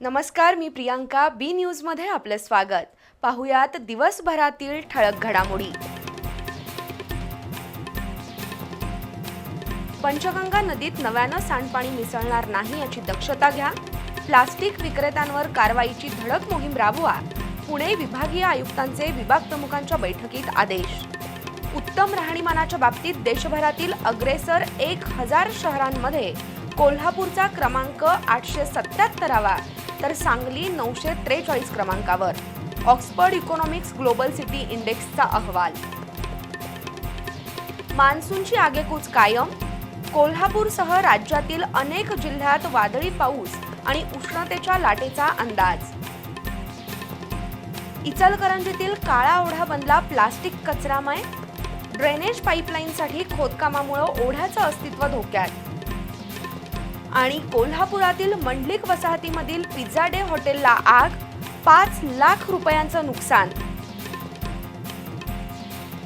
नमस्कार मी प्रियांका बी न्यूजमध्ये आपलं स्वागत. पाहुयात दिवसभरातील ठळक घडामोडी. पंचगंगा नदीत नव्यानं सांडपाणी मिसळणार नाही याची दक्षता घ्या. प्लास्टिक विक्रेत्यांवर कारवाईची धडक मोहीम राबवा. पुणे विभागीय आयुक्तांचे विभाग प्रमुखांच्या बैठकीत आदेश. उत्तम राहणीमानाच्या बाबतीत देशभरातील अग्रेसर एक हजार शहरांमध्ये कोल्हापूरचा क्रमांक आठशे सत्याहत्तरावा. तर सांगली नऊशे त्रेचाळीस क्रमांकावर. ऑक्सफर्ड इकॉनॉमिक्स ग्लोबल सिटी इंडेक्सचा अहवाल. मान्सूनची आगेकूच कायम. कोल्हापूरसह राज्यातील अनेक जिल्ह्यात वादळी पाऊस आणि उष्णतेच्या लाटेचा अंदाज. इचलकरंजीतील काळा ओढा बनला प्लास्टिक कचरामय. ड्रेनेज पाईपलाईनसाठी खोदकामामुळे ओढ्याचं अस्तित्व धोक्यात. आणि कोल्हापुरातील मंडलिक वसाहतीमधील पिझ्झा डे हॉटेलला आग पाच लाख रुपयांचं नुकसान.